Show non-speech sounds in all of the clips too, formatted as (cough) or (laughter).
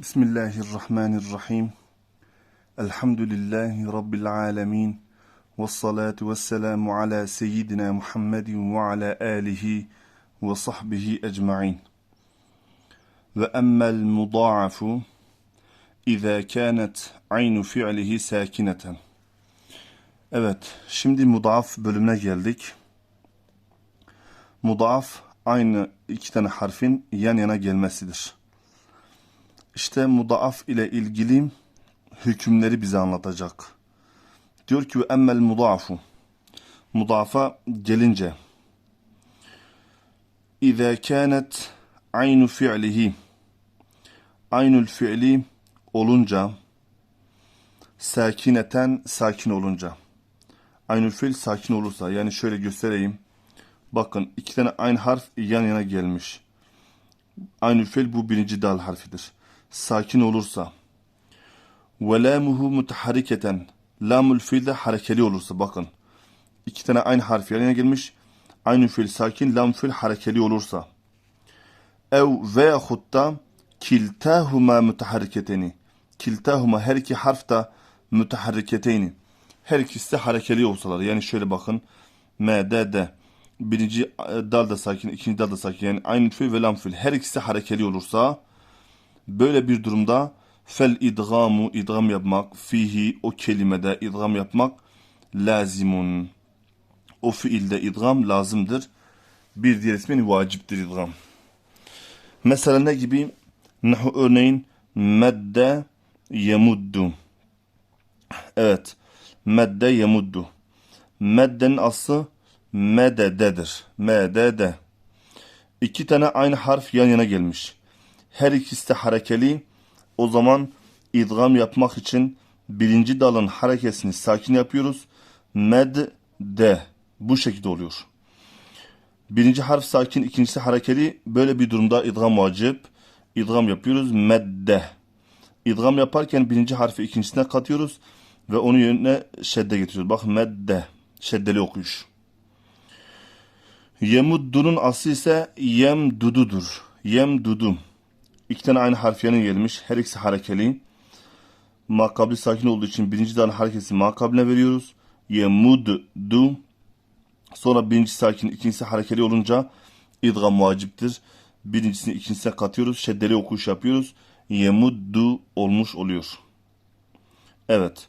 Bismillahirrahmanirrahim. Elhamdülillahi Rabbil alemin. Ve salatu ve selamu ala seyyidina Muhammedin ve ala alihi ve sahbihi ecma'in. Ve emmel mudaafu İza kânet aynu fi'lihi sakineten. Evet, şimdi mudaaf bölümüne geldik. Mudaaf aynı iki tane harfin yan yana gelmesidir. İşte mudaaf ile ilgili hükümleri bize anlatacak. Diyor ki emmel mudaafu. Mudaafa gelince. İza kânet aynu fi'lihi. Aynül fi'li olunca sakineten sakin olunca. Aynül fiil sakin olursa yani şöyle göstereyim. Bakın iki tane aynı harf yan yana gelmiş. Aynül fiil bu birinci dal harfidir. Sakin olursa. Ve lamuhu mutahariketen. Lamul fiil de harekeli olursa bakın. İki tane aynı harf yana gelmiş. Aynı fiil sakin, lam fiil harekeli olursa. Ev veya hutta kiltahuma mutahariketeni. Kiltahuma her iki harf da müteharriketeyni. Her ikisi de harekeli olsalar. Yani şöyle bakın. M, D, D. Birinci e, dal da sakin, ikinci dal da sakin. Yani aynı fiil ve lam fiil. Her ikisi harekeli olursa böyle bir durumda fel idgamu idgam yapmak fihi o kelimede idgam yapmak lazimun. O fiilde idgam lazımdır. Bir diğer ismi vaciptir idgam. Mesela ne gibi? Nahu örneğin medde yemuddu. Evet. Medde yemuddu. Meddenin aslı medededir. Medede. İki tane aynı harf yan yana gelmiş. Her ikisi de harekeli. O zaman idgam yapmak için birinci dalın harekesini sakin yapıyoruz. Medde. Bu şekilde oluyor. Birinci harf sakin, ikincisi harekeli. Böyle bir durumda idgam vacip. İdgam yapıyoruz. Medde. İdgam yaparken birinci harfi ikincisine katıyoruz ve onun yerine şedde getiriyoruz. Bak medde. Şeddeli okuyuş. Yemuddu'nun aslı ise yemdududur. Yemdudu. İki tane aynı harf yanı gelmiş. Her ikisi harekeli. Makabli sakin olduğu için birinci dal hareketi makabline veriyoruz. Yemuddu. Sonra birinci sakin, ikincisi harekeli olunca idgam vaciptir. Birincisini ikincisine katıyoruz. Şeddeli okuyuş yapıyoruz. Yemuddu olmuş oluyor. Evet.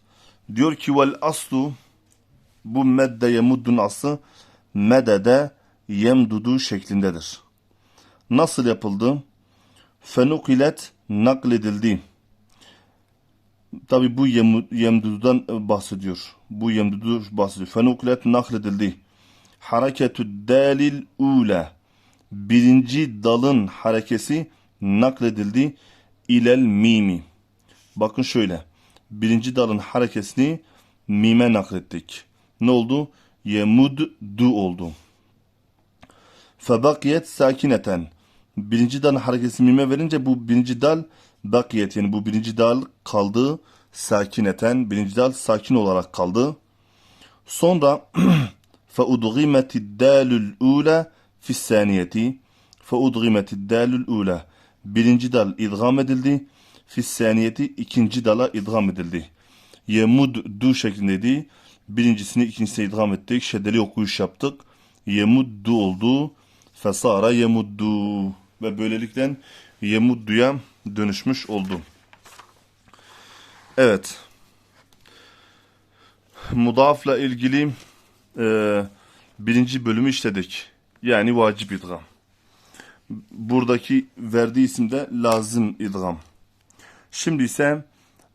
Diyor ki vel aslu bu medde yemuddun aslı medede yemdudu şeklindedir. Nasıl yapıldı? Fenukilet nakledildi. Tabi bu yem, yemdududan bahsediyor. Bu yemdudu bahsediyor. Fenukilet nakledildi. Hareketü dalil ula. Birinci dalın harekesi nakledildi. İlel mimi. Bakın şöyle. Birinci dalın harekesini mime naklettik. Ne oldu? Yemuddu oldu. Febakiyet sakineten Birinci dalın harekesi mime verince bu birinci dal bakiyet yani bu birinci dal kaldı sakineten. Birinci dal sakin olarak kaldı. Sonra (clears throat) فَاُدْغِمَتِ الدَّالُ الْعُولَى فِي السَّانِيَةِ فَاُدْغِمَتِ الدَّالُ الْعُولَى Birinci dal idgam edildi. Fissaniyeti ikinci dala idgam edildi. Yemuddu şeklindeydi. Birincisini ikincisine idgam ettik. Şeddeli okuyuş yaptık. Yemuddu oldu. Fesara yemuddu. Ve böylelikle yemudduya dönüşmüş oldu. Evet. Mudafla ilgili e, birinci bölümü işledik. Yani vacip idgam. Buradaki verdiği isim de lazım idgam. Şimdi ise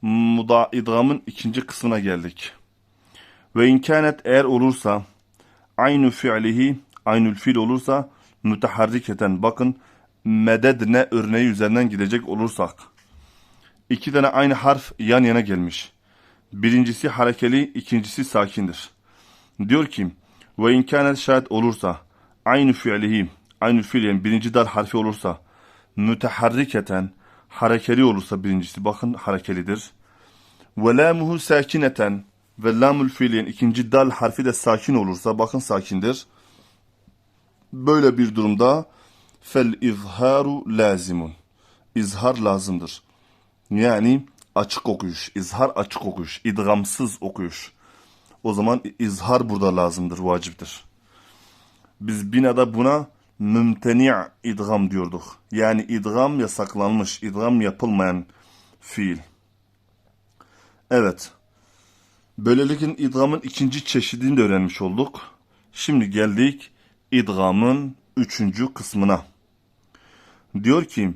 muda idgamın ikinci kısmına geldik. Ve imkanet eğer olursa aynı fiilihi aynül fiil olursa müteharriketen bakın mededne örneği üzerinden gidecek olursak iki tane aynı harf yan yana gelmiş. Birincisi harekeli, ikincisi sakindir. Diyor ki ve imkanet şayet olursa aynı fiilihi aynı fiil yani birinci dal harfi olursa müteharriketen harekeli olursa birincisi bakın harekelidir. Ve lamuhu sakineten ve lamul fiilin ikinci dal harfi de sakin olursa bakın sakindir. Böyle bir durumda fel izharu lazimun. İzhar lazımdır. Yani açık okuyuş, izhar açık okuyuş, idgamsız okuyuş. O zaman izhar burada lazımdır, vaciptir. Biz binada buna mümteni' idgam diyorduk. Yani idgam yasaklanmış, idgam yapılmayan fiil. Evet. Böylelikle idgamın ikinci çeşidini de öğrenmiş olduk. Şimdi geldik idgamın üçüncü kısmına. Diyor ki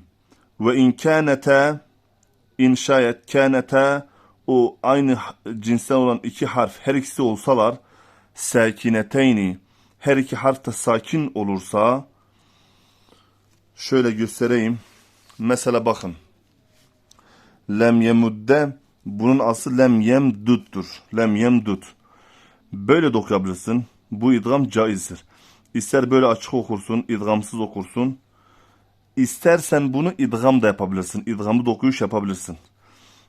ve in kânete in şayet kânete o aynı cinsten olan iki harf her ikisi olsalar sakineteyni her iki harf de sakin olursa şöyle göstereyim. Mesela bakın. Lem yemudde bunun aslı lem yemduttur. Lem yemdut. Böyle de okuyabilirsin. Bu idgam caizdir. İster böyle açık okursun, idgamsız okursun. İstersen bunu idgam da yapabilirsin. İdgamı da okuyuş yapabilirsin.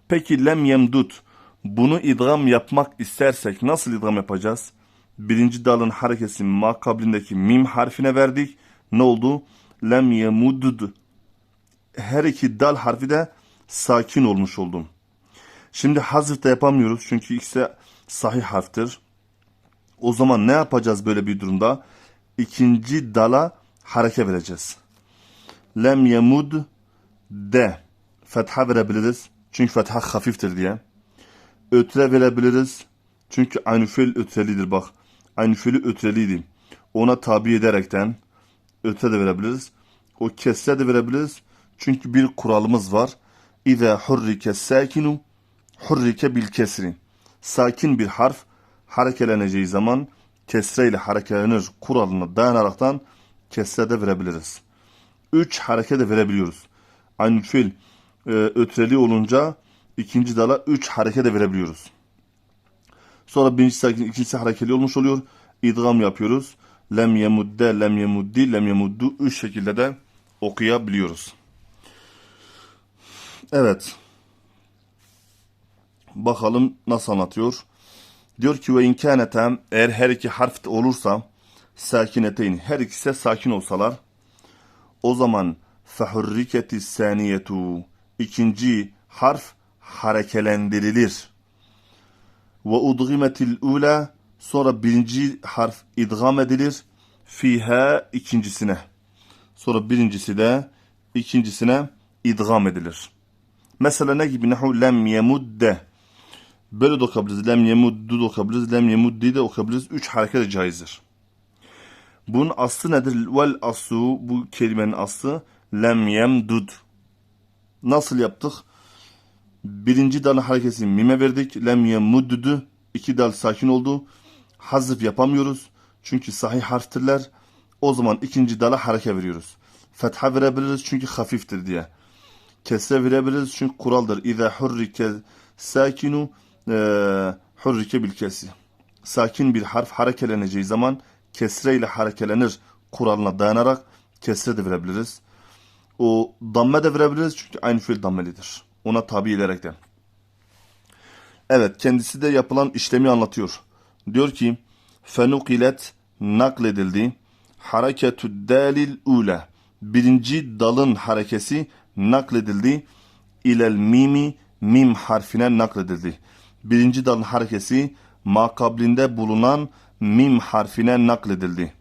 Peki lem yemdut. Bunu idgam yapmak istersek nasıl idgam yapacağız? Birinci dalın harekesini ma kablindeki mim harfine verdik. Ne oldu? Lem yemudud. Her iki dal harfi de sakin olmuş oldum. Şimdi hazır da yapamıyoruz çünkü ikisi sahih harftir. O zaman ne yapacağız böyle bir durumda? İkinci dala hareke vereceğiz. Lem yemud de. Fetha verebiliriz. Çünkü fetha hafiftir diye. Ötre verebiliriz. Çünkü aynı fiil ötrelidir bak. Aynı fiili ötreliydi. Ona tabi ederekten ötre de verebiliriz. O kesre de verebiliriz. Çünkü bir kuralımız var. İza hurrike sakinu hurrike bil kesri. Sakin bir harf harekeleneceği zaman kesre ile harekelenir kuralına dayanaraktan kesre de verebiliriz. Üç hareke de verebiliyoruz. Aynı fiil e, ötreli olunca ikinci dala üç hareke de verebiliyoruz. Sonra birinci sakin, ikincisi harekeli olmuş oluyor. İdgam yapıyoruz. Lem yemudde, lem yemuddi, lem yemuddu. Üç şekilde de okuyabiliyoruz. Evet. Bakalım nasıl anlatıyor. Diyor ki ve imkanetem eğer her iki harf olursa sakineteyn her ikisi sakin olsalar o zaman fehurriketi saniyetu ikinci harf harekelendirilir. Ve udgimetil ula sonra birinci harf idgam edilir. Fiha ikincisine. Sonra birincisi de ikincisine idgam edilir. Mesela ne gibi? Nehu lem yemudde. Böyle de okuyabiliriz. Lem yemuddu da okuyabiliriz. Lem yemuddi de okuyabiliriz. Üç hareket caizdir. Bunun aslı nedir? Vel aslu bu kelimenin aslı lem yemdud. Nasıl yaptık? Birinci dalın hareketini mime verdik. Lem yemuddu. İki dal sakin oldu. Hazıf yapamıyoruz. Çünkü sahih harftirler. O zaman ikinci dala hareket veriyoruz. Fetha verebiliriz çünkü hafiftir diye. Kesre verebiliriz çünkü kuraldır. İza hurrike sakinu e, hurrike bil kesi. Sakin bir harf harekeleneceği zaman kesre ile harekelenir kuralına dayanarak kesre de verebiliriz. O damme de verebiliriz çünkü aynı fiil dammelidir. Ona tabi ederekten. Evet kendisi de yapılan işlemi anlatıyor. Diyor ki fenukilet nakledildi. Hareketü dalil ula. Birinci dalın harekesi nakledildi. İlel mimi mim harfine nakledildi. Birinci dalın harekesi makablinde bulunan mim harfine nakledildi.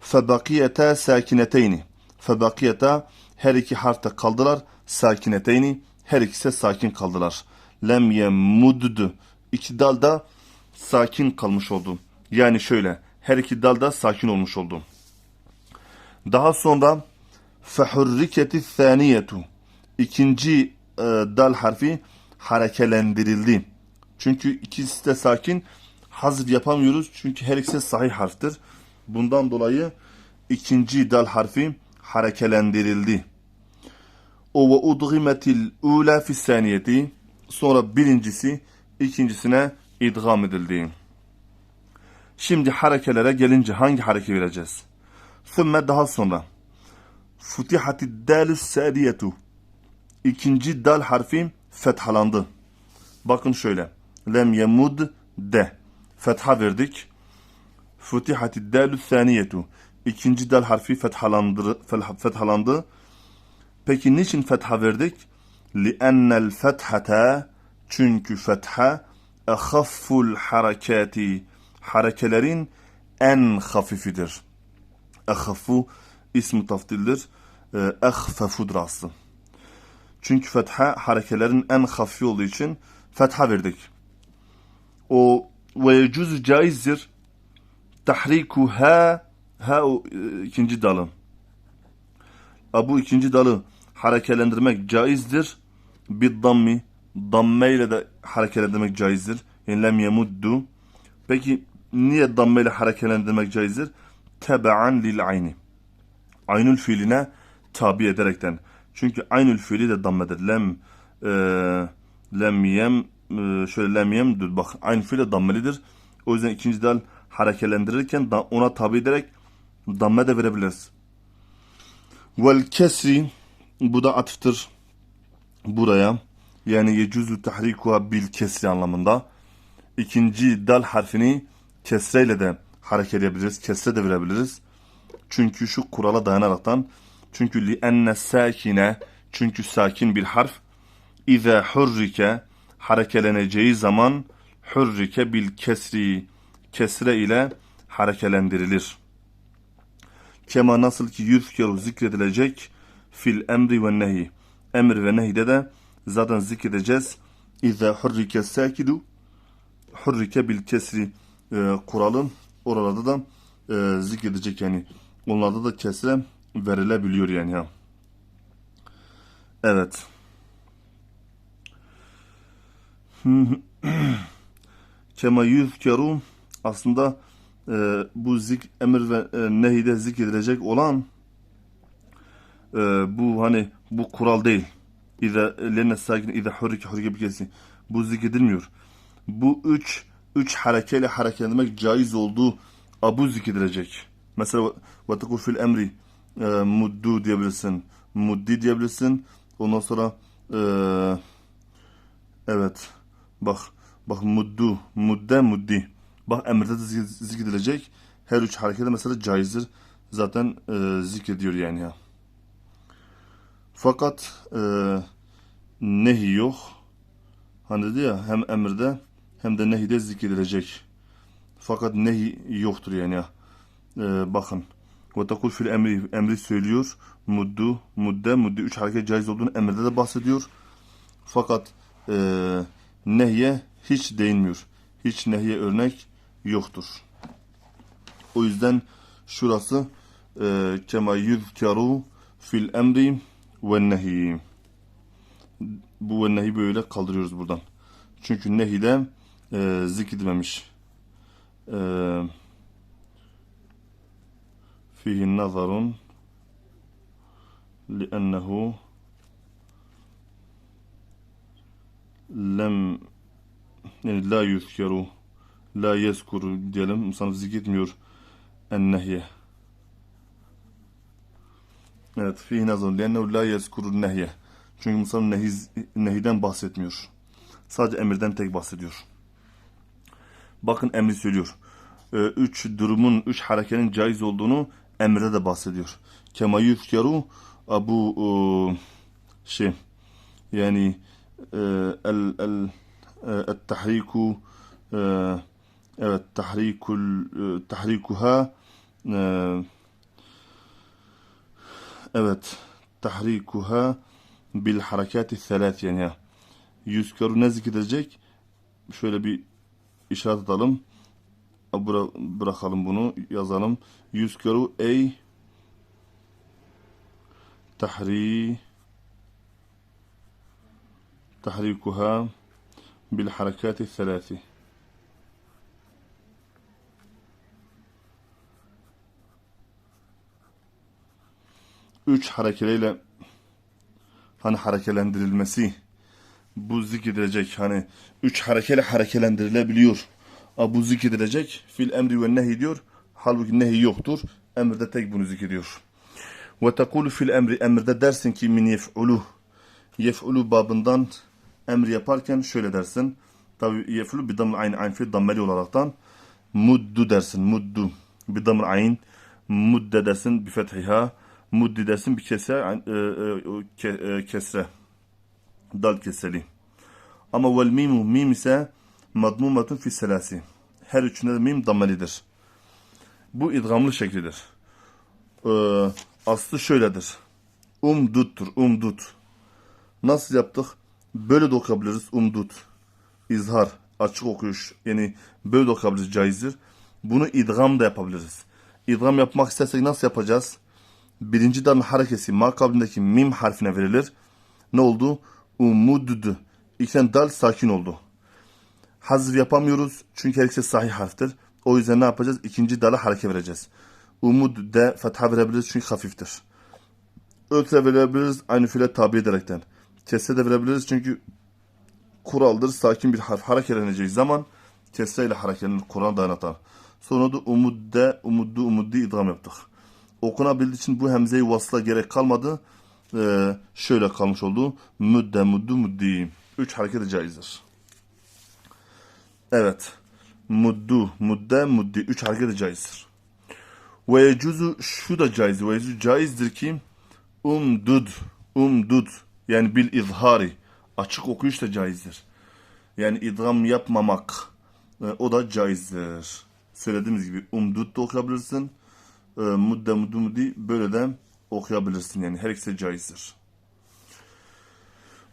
Febakiyete sakineteyni. Febakiyete her iki harfte kaldılar. Sakineteyni her ikisi sakin kaldılar. Lem yemuddu. İki dal da sakin kalmış oldu. Yani şöyle her iki dal da sakin olmuş oldu. Daha sonra fehurriketi thaniyetu. İkinci e, dal harfi harekelendirildi. Çünkü ikisi de sakin. Hazf yapamıyoruz çünkü her ikisi sahih harftir. Bundan dolayı ikinci dal harfi harekelendirildi. O ve udgimetil ula fi saniyeti. Sonra birincisi ikincisine idgam edildi. Şimdi harekelere gelince hangi hareke vereceğiz? Sümme daha sonra. Futihati dalü sadiyetu. İkinci dal harfi fethalandı. Bakın şöyle. Lem yemud de Fetha verdik. Futihati dalü saniyetu. İkinci dal harfi fethalandı. fethalandı. Peki niçin fetha verdik? لِأَنَّ الْفَتْحَةَ Çünkü fetha اَخَفُّ الْحَرَكَاتِ Harekelerin en hafifidir. Ehafu ismi taftildir. Ehfefudur aslı. Çünkü fetha harekelerin en hafifi olduğu için fetha verdik. O ve yecuz caizdir. Tahriku ha ha o e, ikinci dalı. A, Bu ikinci dalı harekelendirmek caizdir. Bir dammi damme ile de harekelendirmek caizdir. Yani lem yemuddu. Peki niye damme ile harekelendirmek caizdir? Tebe'an lil ayni. Aynül fiiline tabi ederekten. Çünkü aynül fiili de dammedir. Lem e, lem yem e, şöyle lem yemdür. Bak aynı fiil de dammelidir. O yüzden ikinci dal harekelendirirken ona tabi ederek damme de verebiliriz. Vel kesri bu da atıftır buraya. Yani yecuzu tahrikuha bil kesri anlamında. İkinci dal harfini kesreyle de harekeleyebiliriz. Kesre de verebiliriz. Çünkü şu kurala dayanaraktan çünkü li enne sakine çünkü sakin bir harf İza hurrike harekeleneceği zaman hurrike bil kesri kesre ile harekelendirilir. Kema nasıl ki yüzkeru zikredilecek fil emri ve nehi. Emir ve nehide de zaten zikredeceğiz. İza hurrike sakidu hurrike bil kesri e, kuralın oralarda da e, zikredecek yani. Onlarda da kesre verilebiliyor yani ya. Evet. (clears throat) Kema yüzkeru aslında e, bu zik emir ve e, nehide zikredilecek olan e, bu hani bu kural değil. İza lenne sakin iza hurrike hurrike bir kesin. Bu zikredilmiyor. Bu üç üç harekeyle hareketlenmek caiz olduğu abu zikredilecek. Mesela ve tekul fil emri e, muddu diyebilirsin. Muddi diyebilirsin. Ondan sonra e, evet bak bak muddu mudde muddi. Bak emirde de zik- zikredilecek. Her üç harekete mesela caizdir. Zaten e, zikrediyor yani ya. Fakat e, nehi yok. Hani dedi ya hem emirde hem de nehide zikredilecek. Fakat nehi yoktur yani ya. E, bakın. Ve tekul fil emri, emri söylüyor. Muddu, mudde, mudde üç hareket caiz olduğunu emrede de bahsediyor. Fakat e, nehye hiç değinmiyor. Hiç nehye örnek yoktur. O yüzden şurası e, kema yuzkaru fil emri ve nehi. Bu ve nehi böyle kaldırıyoruz buradan. Çünkü nehide e, zikredilmemiş. E, fihi nazarun li'ennehu لم yani la yuzkeru la yezkuru diyelim. İnsan zikretmiyor ennehye evet fihi nazar liannehu la yezkuru nehye. Çünkü insan nehi, nehiden bahsetmiyor. Sadece emirden tek bahsediyor. Bakın emri söylüyor. Ee, üç durumun üç harekenin caiz olduğunu emre de bahsediyor. Kema yuzkeru bu e, şey yani e, el el e, e, evet tahrikul e, tahrikuha evet tahrikuha bil harekati selat yani ya. Yüzkeru ne zikredecek? Şöyle bir işaret atalım. Bıra bırakalım bunu yazalım. Yüzkeru ey tahri bil harekati selati. Üç harekeyle hani harekelendirilmesi bu zikredilecek hani üç harekeyle harekelendirilebiliyor. A, bu zikredilecek fil emri ve nehi diyor. Halbuki nehi yoktur. Emirde tek bunu zikrediyor. Ve tekulu fil emri emirde dersin ki min yef'ulu yef'ulu babından emri yaparken şöyle dersin. Tabi yef'ulu bir damla aynı aynı fiil dammeli olaraktan muddu dersin. Muddu bir damla ayn mudde dersin bir fethiha muddi dersin bir kesre e, e, e, kesre Dal keseli. Ama vel mimu mim ise madmumatun fi selasi. Her üçünde de mim dammelidir. Bu idgamlı şeklidir. Ee, aslı şöyledir. Umduttur, umdut. Nasıl yaptık? Böyle de okuyabiliriz, umdut. İzhar, açık okuyuş. Yani böyle de okuyabiliriz, caizdir. Bunu idgam da yapabiliriz. İdgam yapmak istersek nasıl yapacağız? Birinci dalın harekesi makablindeki mim harfine verilir. Ne oldu? Umuddu. İlkten dal sakin oldu. Hazır yapamıyoruz çünkü her sahih harftir. O yüzden ne yapacağız? İkinci dala hareket vereceğiz. Umud de fetha verebiliriz çünkü hafiftir. Ötre verebiliriz aynı fiile tabi ederekten. Kesre de verebiliriz çünkü kuraldır. Sakin bir harf hareketleneceği zaman kesre ile hareketlenir. Kur'an dayanatan. Sonra da umudde, umuddu, umuddi idgam yaptık. Okunabildiği için bu hemzeyi vasla gerek kalmadı. Ee, şöyle kalmış oldu. Müdde, muddu, muddi. Üç hareket caizdir. Evet. Muddu, mudde, muddi. Üç hareket caizdir. Ve yecuzu şu da caiz. Ve yecuzu caizdir ki umdud, umdud. Yani bil izhari. Açık okuyuş da caizdir. Yani idgam yapmamak. e, o da caizdir. Söylediğimiz gibi umdud da okuyabilirsin. E, mudde, muddu. Böyle de okuyabilirsin. Yani her ikisi caizdir.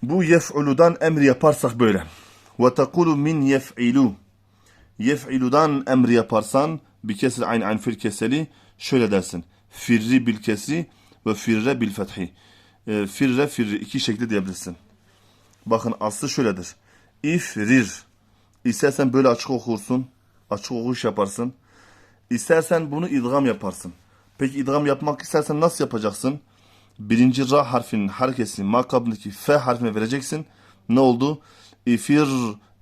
Bu yef'uludan emri yaparsak böyle. Ve tekulu min yef'ilu. Yef'iludan emri yaparsan bir kesir aynı aynı fil keseli şöyle dersin. Firri bil kesri ve firre bil fethi. E, firre firri iki şekilde diyebilirsin. Bakın aslı şöyledir. İfrir. İstersen böyle açık okursun. Açık okuş yaparsın. İstersen bunu idgam yaparsın. Peki idgam yapmak istersen nasıl yapacaksın? Birinci ra harfinin harekesini makabındaki f harfine vereceksin. Ne oldu? İfir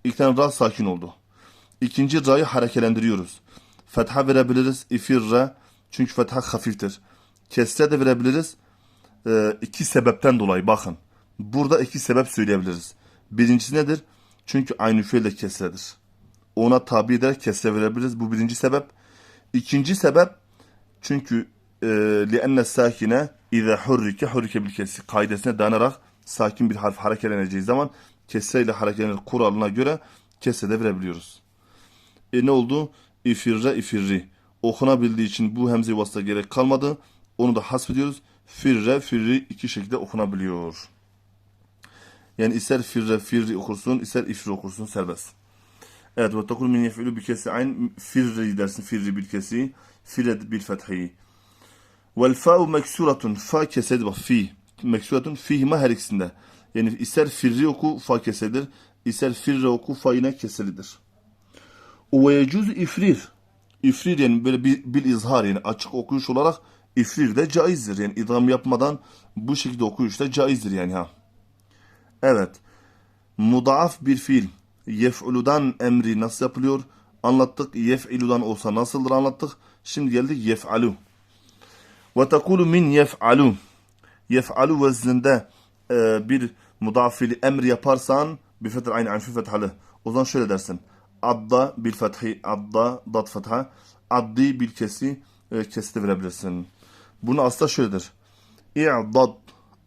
ilkten ra sakin oldu. İkinci ra'yı harekelendiriyoruz. Fetha verebiliriz. İfirre. Çünkü fetha hafiftir. Kesre de verebiliriz. Ee, iki sebepten dolayı bakın. Burada iki sebep söyleyebiliriz. Birincisi nedir? Çünkü aynı fiille kesredir. Ona tabi ederek kesre verebiliriz. Bu birinci sebep. İkinci sebep çünkü e, sakine ize hurrike hurrike bil kesri kaidesine dayanarak sakin bir harf hareketleneceği zaman kesreyle hareketlenir kuralına göre kesre de verebiliyoruz. E ne oldu? İfirre ifirri. Okunabildiği için bu hemze vasıta gerek kalmadı. Onu da hasbediyoruz. Firre firri iki şekilde okunabiliyor. Yani ister firre firri okursun, ister ifri okursun serbest. Evet ve tekul min yef'ulu bi kesi ayn firri dersin firri bil kesi fired bil fethi. Vel fa'u meksuratun fa kesed bak fi meksuratun fihima her ikisinde. Yani ister firri oku fa kesedir, ister firre oku fa yine keselidir. Ve yecuz ifrir. İfrir yani böyle bir, bir izhar yani açık okuyuş olarak ifrir de caizdir. Yani idgam yapmadan bu şekilde okuyuş da caizdir yani ha. Evet. Mudaaf bir fiil. Yef'uludan emri nasıl yapılıyor? Anlattık. Yef'iludan olsa nasıldır anlattık. Şimdi geldik yef'alu. Ve tekulu min yef'alu. Yef'alu vezninde e, bir mudaaf fiili emri yaparsan bir fethr aynı aynı fethalı. O zaman şöyle dersin. Adda bil fethi, adda, dat fetha. Addi bil kesi, e, kesti verebilirsin. Bunu aslında şöyledir. İ'dad,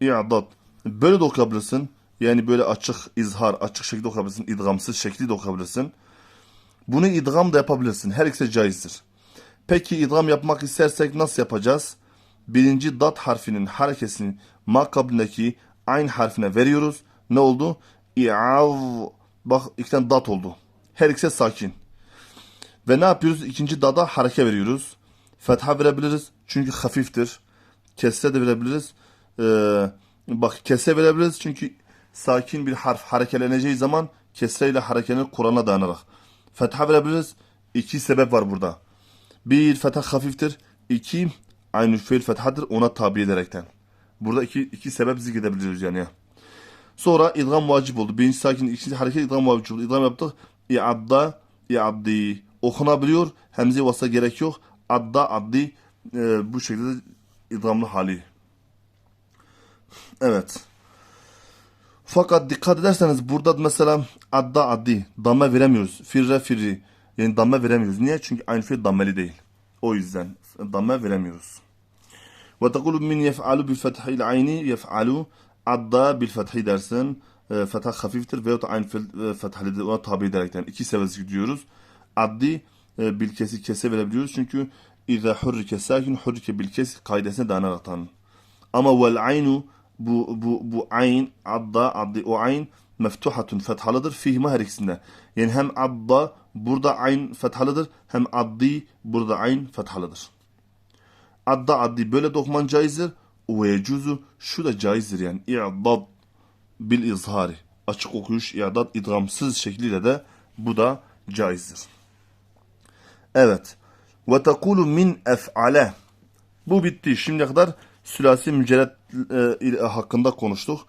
i'dad. Böyle de okuyabilirsin. Yani böyle açık izhar, açık şekilde okuyabilirsin. İdgamsız şekli de okuyabilirsin. Bunu idgam da yapabilirsin. Her ikisi caizdir. Peki idgam yapmak istersek nasıl yapacağız? Birinci dat harfinin harekesini makablindeki aynı harfine veriyoruz. Ne oldu? İ'av. Bak iki tane dat oldu. Her ikisi sakin. Ve ne yapıyoruz? İkinci dada hareke veriyoruz. Fetha verebiliriz. Çünkü hafiftir. Kesre de verebiliriz. Ee, bak kesre verebiliriz çünkü sakin bir harf harekeleneceği zaman kesreyle harekelenir Kur'an'a dayanarak. Fetha verebiliriz. İki sebep var burada. Bir fetha hafiftir. İki aynı fiil fethadır ona tabi ederekten. Burada iki, iki sebep zikredebiliyoruz yani. Sonra idgam vacip oldu. Birinci sakin, ikinci hareket idgam vacip oldu. İdgam yaptık. İadda, iaddi. Okunabiliyor. Hemze vasa gerek yok. Adda, addi. e, bu şekilde idgamlı hali. Evet. Fakat dikkat ederseniz burada mesela adda addi damme veremiyoruz. Firre firri yani damme veremiyoruz. Niye? Çünkü aynı fiil dammeli değil. O yüzden damme veremiyoruz. Ve tekulu min yef'alu bil fethil ayni yef'alu adda bil fethi dersin. e, fetha hafiftir veyahut aynı fiil e, fethalidir. Ona tabi ederekten. İki seviyesi gidiyoruz. Addi e, bil kesi kese verebiliyoruz. Çünkü İza hurrike sakin hurrike bil kes kaidesine dayanaraktan. Ama vel aynu bu bu bu ayn adda addi o ayn meftuhatun fethalıdır fihime her ikisinde. Yani hem adda burada ayn fethalıdır hem addi burada ayn fethalıdır. Adda addi böyle dokman caizdir. Ve yecuzu şu da caizdir yani. İ'dad bil izhari. Açık okuyuş i'dad idgamsız şekliyle de bu da caizdir. Evet. Ve tekulu min ef'ale. Bu bitti. Şimdiye kadar sülasi mücerred e, ile- hakkında konuştuk.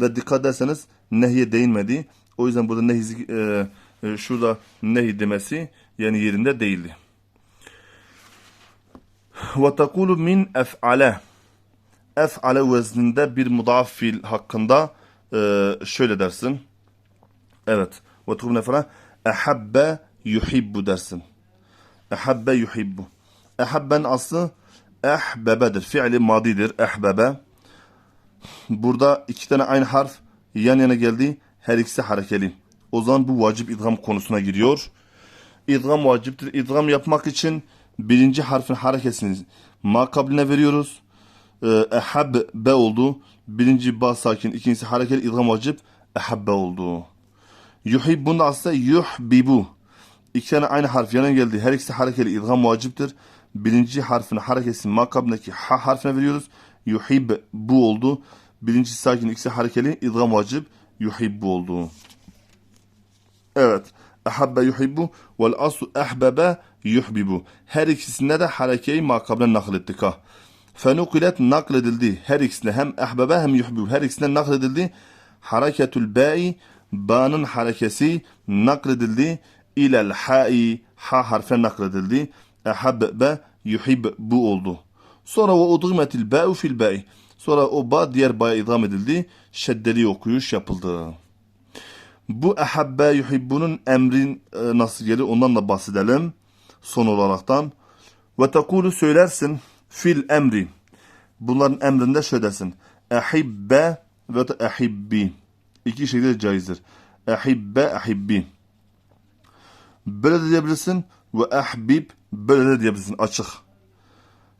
Ve dikkat ederseniz nehiye değinmedi. O yüzden burada nehi, e, e, şurada nehi demesi yani yerinde değildi. Ve tekulu min ef'ale. Ef'ale vezninde bir mudaf fiil hakkında e, şöyle dersin. Evet. Ve tekulu min ef'ale. Ehabbe yuhibbu dersin. Ehabbe yuhibbu. Ehabben aslı ehbebedir. Fiili madidir. Ehbebe. Burada iki tane aynı harf yan yana geldi. Her ikisi harekeli. O zaman bu vacip idgam konusuna giriyor. İdgam vaciptir. İdgam yapmak için birinci harfin harekesini ma kabline veriyoruz. Ee, Ehab be oldu. Birinci ba sakin, ikincisi harekeli idgam vacip. Ehabbe oldu. Yuhibbun da aslında yuhbibu. İki tane aynı harf yana geldi. Her ikisi harekeli idgam vaciptir. Birinci harfin harekesini makabındaki ha harfine veriyoruz. Yuhib bu oldu. Birinci sakin ikisi harekeli idgam vacip. Yuhibbu oldu. Evet. Ehabbe yuhibbu vel aslu ehbebe yuhbibu. Her ikisinde de harekeyi makabına naklettik ha. Fenukilet nakledildi. Her ikisine hem ehbebe hem yuhbibu. Her ikisine nakledildi. Hareketül ba'i ba'nın harekesi nakledildi. İlel ha'i ha harfe nakledildi. Ehabbe bu oldu. Sonra o udgimetil ba'u fil ba'i. Sonra o ba diğer ba'ya idgam edildi. Şeddeli okuyuş yapıldı. Bu ehabbe yuhibbunun emrin e, nasıl gelir ondan da bahsedelim son olaraktan. Ve tekulu söylersin fil emri. Bunların emrinde şöyle dersin. Ehibbe ve ehibbi. İki şekilde caizdir. Ehibbe ehibbi. Böyle de diyebilirsin. Ve ehbib böyle de diyebilirsin açık.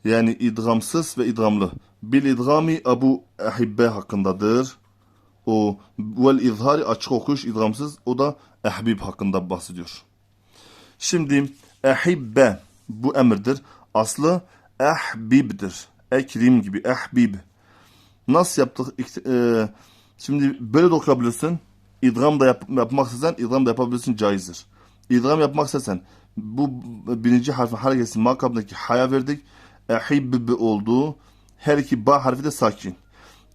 Yani idgamsız ve idgamlı. Bil idgami abu ehibbe hakkındadır. O vel izhari açık okuş idgamsız o da ehbib hakkında bahsediyor. Şimdi ehibbe bu emirdir. Aslı ehbibdir. Ekrim gibi ehbib. Nasıl yaptık? E, şimdi böyle de okuyabilirsin. İdgam da yap, yapmak istesen idgam da yapabilirsin caizdir. İdgam yapmak istesen bu birinci harfin harekesi makabındaki haya verdik. Ehibbe oldu. Her iki ba harfi de sakin.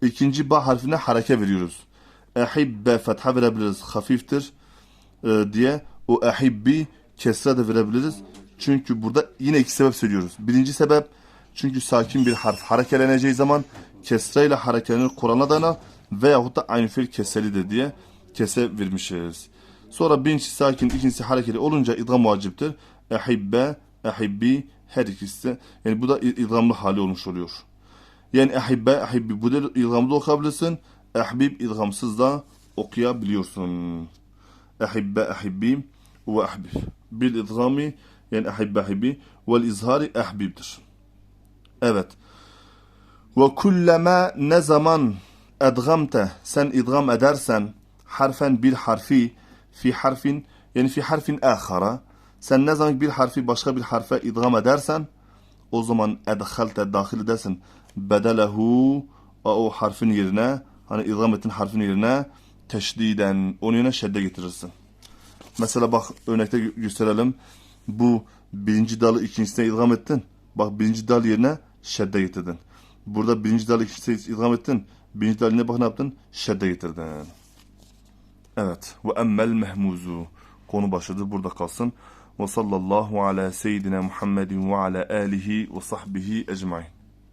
İkinci ba harfine hareke veriyoruz. Ehibbe fetha verebiliriz. Hafiftir e, diye. O ehibbi kesre de verebiliriz. Çünkü burada yine iki sebep söylüyoruz. Birinci sebep çünkü sakin bir harf harekeleneceği zaman kesre ile harekelenir Kur'an'a dayanar veyahut da aynı fiil keselidir diye kese vermişiz. Sonra birinci sakin, ikincisi harekeli olunca idgam vaciptir. Ehibbe, ehibbi her ikisi yani bu da idgamlı hali olmuş oluyor. Yani ehibbe, ehibbi bu da idgamlı okuyabilirsin. Ehbib idgamsız da okuyabiliyorsun. Ehibbe, ehibbi ve ehbib. Bil idgami yani ehibbe, ehibbi vel izhari ehbibdir. Evet. Ve kullama ne zaman edgamte sen idgam edersen harfen bir harfi fi harfin yani fi harfin ahara sen ne zaman bir harfi başka bir harfe idgam edersen o zaman edhalte dahil edersin bedelehu o harfin yerine hani idgam ettiğin harfin yerine teşdiden onun yerine şedde getirirsin. Mesela bak örnekte gö- gösterelim. Bu birinci dalı ikincisine idgam ettin. Bak birinci dal yerine şedde getirdin. Burada birinci dalı ikincisine idgam ettin. Birinci dal yerine bak ne yaptın? Şedde getirdin. Evet. Ve emmel mehmuzu. Konu başladı. Burada kalsın. Ve sallallahu ala seyyidina Muhammedin ve ala alihi ve sahbihi ecmain.